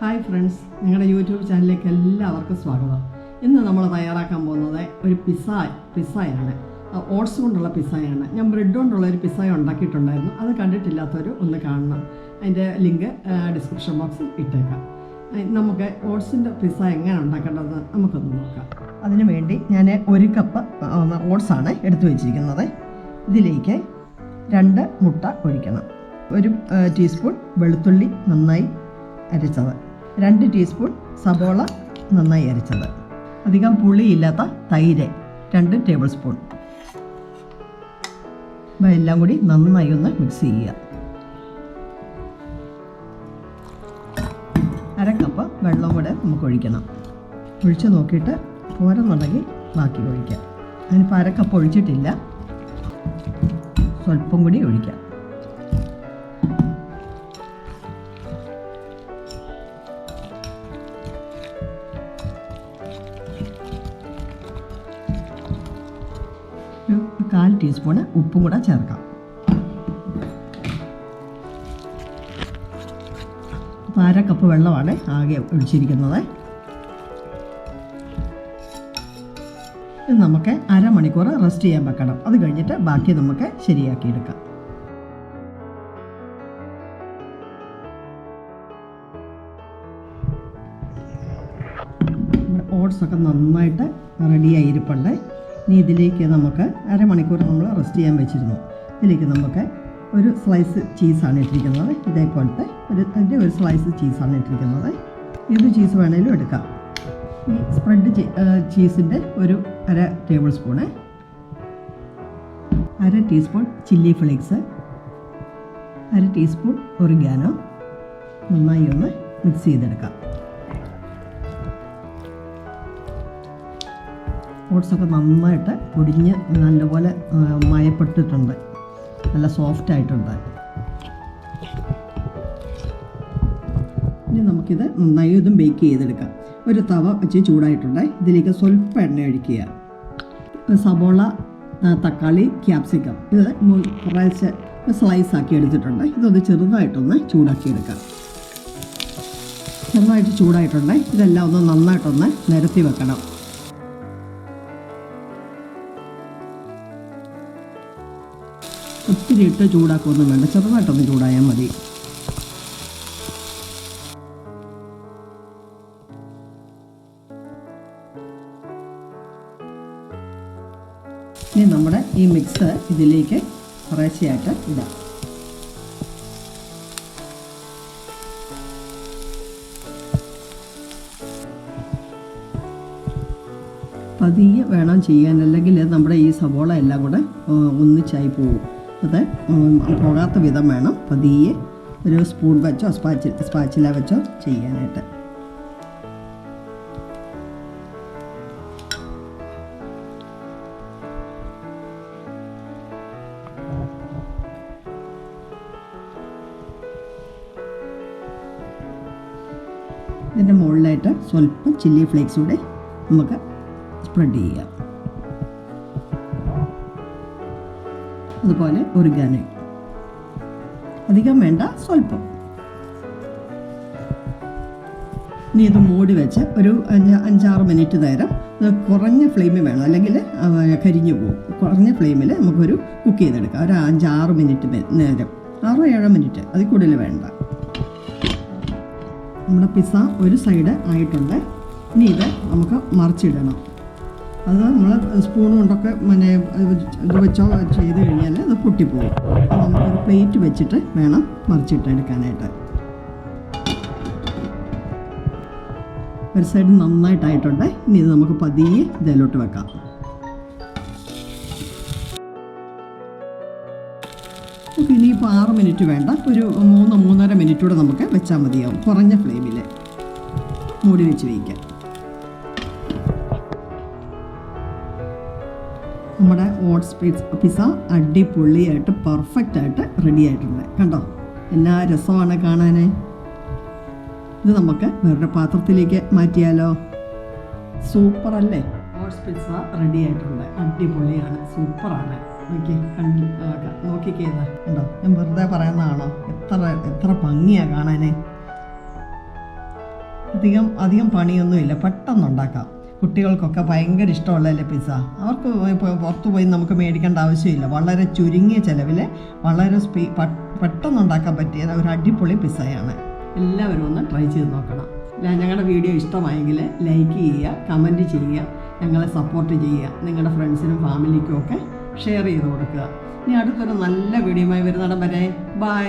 Hi friends ഞങ്ങളുടെ YouTube ചാനലിലേക്ക് എല്ലാവർക്കും സ്വാഗതം. ഇന്ന് നമ്മൾ തയ്യാറാക്കാൻ പോകുന്നത് ഒരു പിസ്സ പിസ്സയാണ്. ഓട്സ് കൊണ്ടുള്ള പിസ്സയാണ്. ഞാൻ ബ്രെഡ് കൊണ്ടുള്ള ഒരു പിസ്സ ഉണ്ടാക്കിയിട്ടുണ്ടായിരുന്നു. അത് കണ്ടിട്ടില്ലാത്തവർ ഒന്ന് കാണണം. അതിന്റെ ലിങ്ക് ഡിസ്ക്രിപ്ഷൻ ബോക്സിൽ ഇട്ടേക്കാം. നമുക്ക് ഓട്സിന്റെ പിസ്സ എങ്ങനെ ഉണ്ടാക്കേണ്ടത് നമുക്കൊന്ന് നോക്കാം. അതിനു വേണ്ടി ഞാൻ ഒരു കപ്പ് ഓട്സ് ആണ് എടുത്തു വെച്ചിരിക്കുന്നത്. ഇതിലേക്ക് രണ്ട് മുട്ട ഒഴിക്കണം ഒരു ടീസ്പൂൺ വെളുത്തുള്ളി നന്നായി അരച്ചത്. രണ്ട് ടീസ്പൂൺ സബോള നന്നായി അരച്ചത്. അധികം പുളിയില്ലാത്ത തൈര് രണ്ട് ടേബിൾ സ്പൂൺ. എല്ലാം കൂടി നന്നായി ഒന്ന് മിക്സ് ചെയ്യുക. അരക്കപ്പ് വെള്ളം കൂടെ നമുക്ക് ഒഴിക്കണം. ഒഴിച്ച് നോക്കിയിട്ട് പോരെന്നുണ്ടെങ്കിൽ ബാക്കി ഒഴിക്കാം. അതിനിപ്പോൾ അരക്കപ്പ് ഒഴിച്ചിട്ടില്ല. സ്വല്പം കൂടി ഒഴിക്കാം. കാൽ ടീസ്പൂണ് ഉപ്പും കൂടെ ചേർക്കാം. അപ്പോൾ അര കപ്പ് വെള്ളമാണ് ആകെ ഒഴിച്ചിരിക്കുന്നത്. ഇത് നമുക്ക് അരമണിക്കൂർ റെസ്റ്റ് ചെയ്യാൻ വെക്കണം. അത് കഴിഞ്ഞിട്ട് ബാക്കി നമുക്ക് ശരിയാക്കിയെടുക്കാം ഓട്സൊക്കെ നന്നായിട്ട് റെഡിയായി ഇരിപ്പുണ്ട്. ഇനി ഇതിലേക്ക് നമുക്ക് അരമണിക്കൂർ നമ്മൾ റെസ്റ്റ് ചെയ്യാൻ വെച്ചിരുന്നു. ഇതിലേക്ക് നമുക്ക് ഒരു സ്ലൈസ് ചീസാണ് ഇട്ടിരിക്കുന്നത്. ഇതേപോലത്തെ ഒരു അതിന്റെ ഒരു സ്ലൈസ് ചീസാണ് ഇട്ടിരിക്കുന്നത്. ഏത് ചീസ് വേണേലും എടുക്കാം. ഈ സ്പ്രെഡ് ചീസിന്റെ ഒരു അര ടേബിൾ സ്പൂണ് അര ടീസ്പൂൺ ചില്ലി ഫ്ലേക്സ് അര ടീസ്പൂൺ ഒറിഗാനോ നന്നായി ഒന്ന് മിക്സ് ചെയ്തെടുക്കാം. ഓട്സൊക്കെ നന്നായിട്ട് പൊടിഞ്ഞ് നല്ലപോലെ മയപ്പെട്ടിട്ടുണ്ട്. നല്ല സോഫ്റ്റ് ആയിട്ടുണ്ട്. ഇനി നമുക്കിത് നന്നായി ഇതും ബേക്ക് ചെയ്തെടുക്കാം. ഒരു തവ വെച്ച് ചൂടായിട്ടുണ്ട്. ഇതിലേക്ക് സ്വല്പം എണ്ണ ഒഴിക്കുക. സബോള തക്കാളി ക്യാപ്സിക്കം ഇത് കുറേശ്ശെ സ്ലൈസ് ആക്കി എടുത്തിട്ടുണ്ട്. ഇതൊന്ന് ചെറുതായിട്ടൊന്ന് ചൂടാക്കി എടുക്കാം. ചെറുതായിട്ട് ചൂടായിട്ടുണ്ട്. ഇതെല്ലാം ഒന്ന് നന്നായിട്ടൊന്ന് നിരത്തി വെക്കണം. ഒത്തിരി ഇട്ട് ചൂടാക്കൊന്നും വേണ്ട. ചെറുതായിട്ടൊന്ന് ചൂടായാൽ മതി. ഇനി നമ്മുടെ ഈ മിക്സ് ഇതിലേക്ക് കുറേശ്ശെയായിട്ട് ഇടാം. പതിയെ വേണം ചെയ്യാൻ. അല്ലെങ്കിൽ നമ്മുടെ ഈ സവോള എല്ലാം കൂടെ ഒന്നിച്ചായി പോകും അത് പോകാത്ത വിധം വേണം പതിയെ ഒരു സ്പൂൺ വെച്ചോ സ്പാച്ചിൽ സ്പാച്ചില വെച്ചോ ചെയ്യാനായിട്ട്. ഇതിന്റെ മുകളിലായിട്ട് സ്വല്പം ചില്ലി ഫ്ലേക്സ് കൂടെ നമുക്ക് സ്പ്രെഡ് ചെയ്യാം. അതുപോലെ ഒറിഗാനോ അധികം വേണ്ട സ്വല്പം. ഇനി ഇത് മൂടി വെച്ച് ഒരു അഞ്ച് അഞ്ചാറ് മിനിറ്റ് നേരം കുറഞ്ഞ ഫ്ലെയിമിൽ വേണം. അല്ലെങ്കിൽ കരിഞ്ഞു പോകും. കുറഞ്ഞ ഫ്ലെയിമിൽ നമുക്കൊരു കുക്ക് ചെയ്തെടുക്കാം. ഒരു അഞ്ചാറ് മിനിറ്റ് നേരം. ആറോ ഏഴോ മിനിറ്റ് അതിൽ കൂടുതൽ വേണ്ട. നമ്മുടെ പിസ്സ ഒരു സൈഡ് ആയിട്ടുണ്ട്. ഇനി ഇത് നമുക്ക് മറിച്ചിടണം. അത് നമ്മൾ സ്പൂൺ കൊണ്ടൊക്കെ പിന്നെ ഇത് വെച്ചോ ചെയ്ത് കഴിഞ്ഞാൽ അത് പൊട്ടിപ്പോകും അപ്പോൾ നമുക്കൊരു പ്ലേറ്റ് വെച്ചിട്ട് വേണം മറിച്ചിട്ട് എടുക്കാനായിട്ട് ഒരു സൈഡ് നന്നായിട്ടായിട്ടുണ്ട്. ഇനി ഇത് നമുക്ക് പതിയെ ഇതിലോട്ട് വെക്കാം. നമുക്ക് ഇനിയിപ്പോൾ ആറ് മിനിറ്റ് വേണ്ട. ഒരു മൂന്ന് മൂന്നര മിനിറ്റ് കൂടെ നമുക്ക് വെച്ചാൽ മതിയാവും. കുറഞ്ഞ ഫ്ലെയിമിൽ മൂടി വെച്ച് വയ്ക്കാം നമ്മുടെ ഓട്സ് പിസ് പിസ അടിപൊളിയായിട്ട് പെർഫെക്റ്റ് ആയിട്ട് റെഡി ആയിട്ടുണ്ട്. കണ്ടോ? എല്ലാ രസമാണ് കാണാൻ ഇത് നമുക്ക് വേറൊരു പാത്രത്തിലേക്ക് മാറ്റിയാലോ? സൂപ്പർ അല്ലേ? ഓട്സ് പിസ റെഡി ആയിട്ടുണ്ട്. അടിപൊളിയാണ്. സൂപ്പറാണ് നോക്കി കണ്ട്? ഞാൻ വെറുതെ പറയുന്നതാണോ? എത്ര എത്ര ഭംഗിയാ കാണാനേ. അധികം അധികം പണിയൊന്നുമില്ല. പെട്ടെന്ന് ഉണ്ടാക്കാം. കുട്ടികൾക്കൊക്കെ ഭയങ്കര ഇഷ്ടമുള്ളതല്ലേ പിസ്സ? അവർക്ക് പുറത്ത് പോയി നമുക്ക് മേടിക്കേണ്ട ആവശ്യമില്ല. വളരെ ചുരുങ്ങിയ ചിലവിൽ വളരെ സ്പീ പെട്ടെന്ന് ഉണ്ടാക്കാൻ പറ്റിയ ഒരു അടിപൊളി പിസ്സയാണ്. എല്ലാവരും ഒന്ന് ട്രൈ ചെയ്ത് നോക്കണം. ഞങ്ങളുടെ വീഡിയോ ഇഷ്ടമായെങ്കിൽ ലൈക്ക് ചെയ്യുക കമന്റ് ചെയ്യുക ഞങ്ങളെ സപ്പോർട്ട് ചെയ്യുക നിങ്ങളുടെ ഫ്രണ്ട്സിനും ഫാമിലിക്കും ഒക്കെ ഷെയർ ചെയ്ത് കൊടുക്കുക. ഇനി അടുത്തൊരു നല്ല വീഡിയോയുമായി വരുന്നിടം വരെ. ബൈ.